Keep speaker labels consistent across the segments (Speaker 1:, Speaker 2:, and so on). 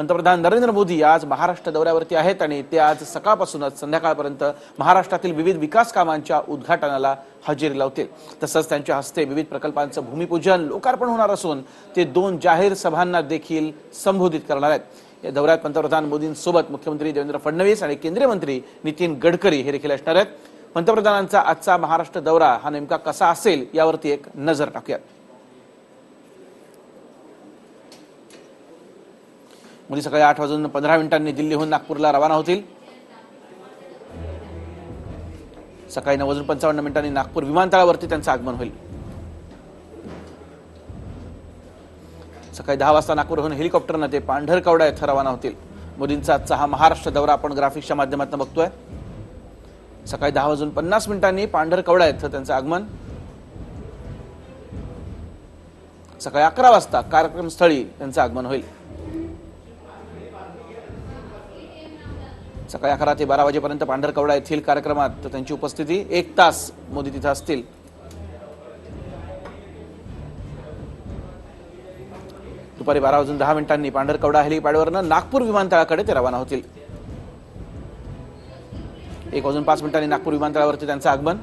Speaker 1: पंतप्रधान नरेंद्र मोदी आज महाराष्ट्र दौऱ्यावरती आहेत आणि ते आज सकाळपासूनच संध्याकाळपर्यंत महाराष्ट्रातील विविध विकास कामांच्या उद्घाटनाला हजेरी लावतील. तसंच त्यांच्या हस्ते विविध प्रकल्पांचं भूमिपूजन लोकार्पण होणार असून ते दोन जाहीर सभांना देखील संबोधित करणार आहेत. या दौऱ्यात पंतप्रधान मोदींसोबत मुख्यमंत्री देवेंद्र फडणवीस आणि केंद्रीय मंत्री नितीन गडकरी हे देखील असणार आहेत. पंतप्रधानांचा आजचा महाराष्ट्र दौरा हा नेमका कसा असेल यावरती एक नजर टाकूयात. मुली सकाळी आठ वाजून पंधरा मिनिटांनी दिल्लीहून नागपूरला रवाना होतील. सकाळी नऊ वाजून पंचावन्न मिनिटांनी नागपूर विमानतळावरती त्यांचं आगमन होईल. सकाळी दहा वाजता नागपूरहून हेलिकॉप्टरनं ते पांढरकवडा इथं रवाना होतील. मोदींचा आजचा हा महाराष्ट्र दौरा आपण ग्राफिक्सच्या माध्यमातून बघतोय. सकाळी दहा वाजून पन्नास मिनिटांनी पांढरकवडा इथं त्यांचं आगमन. सकाळी अकरा वाजता कार्यक्रमस्थळी त्यांचं आगमन होईल. सकाळी अकरा ते बारा वाजेपर्यंत पांढरकवडा येथील कार्यक्रमात त्यांची उपस्थिती एक तास मोदी तिथं असतील. दुपारी बारा वाजून दहा मिनिटांनी पांढरकवडा हेलिपॅडवरनं नागपूर विमानतळाकडे ते रवाना होतील. एक वाजून पाच मिनिटांनी नागपूर विमानतळावरती त्यांचं आगमन.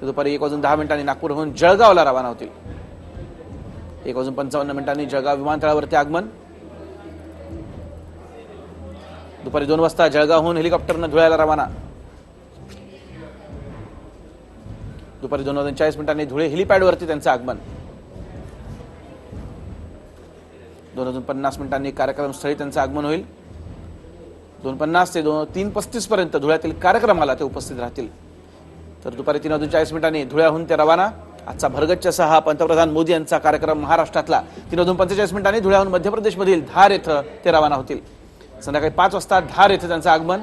Speaker 1: तर दुपारी एक वाजून दहा मिनिटांनी नागपूरहून जळगावला रवाना होतील. एक वाजून पंचावन्न मिनिटांनी जळगाव विमानतळावरती आगमन. दुपारी दोन वाजता जळगावहून हेलिकॉप्टरनं धुळ्याला रवाना. दुपारी दोन वाजून चाळीस मिनिटांनी धुळे हेलिपॅडवरती त्यांचं आगमन. दोन वाजून पन्नास मिनिटांनी कार्यक्रमस्थळी त्यांचं आगमन होईल. दोन पन्नास ते दोन तीन पस्तीस पर्यंत धुळ्यातील कार्यक्रमाला ते उपस्थित राहतील. तर दुपारी तीन वाजून चाळीस मिनिटांनी धुळ्याहून ते रवाना. आजचा भरगच्च सहा पंतप्रधान मोदी यांचा कार्यक्रम महाराष्ट्रातला. तीन वाजून पंचेचाळीस मिनिटांनी धुळ्याहून मध्य प्रदेशमधील धार येथं ते रवाना होतील. संध्याकाळी पाच वाजता धार येथे त्यांचं आगमन.